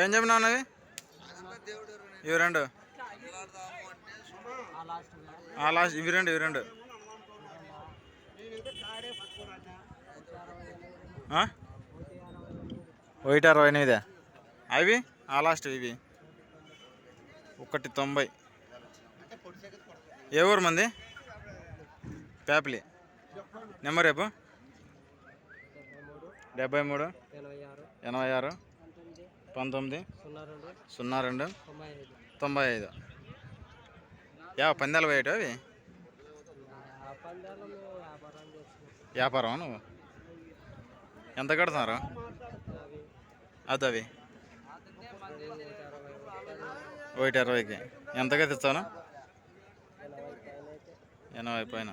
ఏం చెప్పినావు అవి ఇవి రెండు. ఆ లాస్ట్ ఇవి రెండు ఇవి రెండు? ఒకటి అరవై ఎనిమిది. అవి? ఆ లాస్ట్ ఇవి. ఒకటి తొంభై. ఏ ఊరు మంది? పేపలి. నెంబర్ రేపు డెబ్బై మూడు? ఎనభై ఆరు. పంతొమ్మిది? సున్నా రెండు. తొంభై ఐదు. యా పందాలు పోయేట అవి? వ్యాపారం నువ్వు? ఎంత కడుతున్నారు? అది అవి ఒకటి అరవైకి. ఎంతగా తెచ్చాను ఎనభై పైన.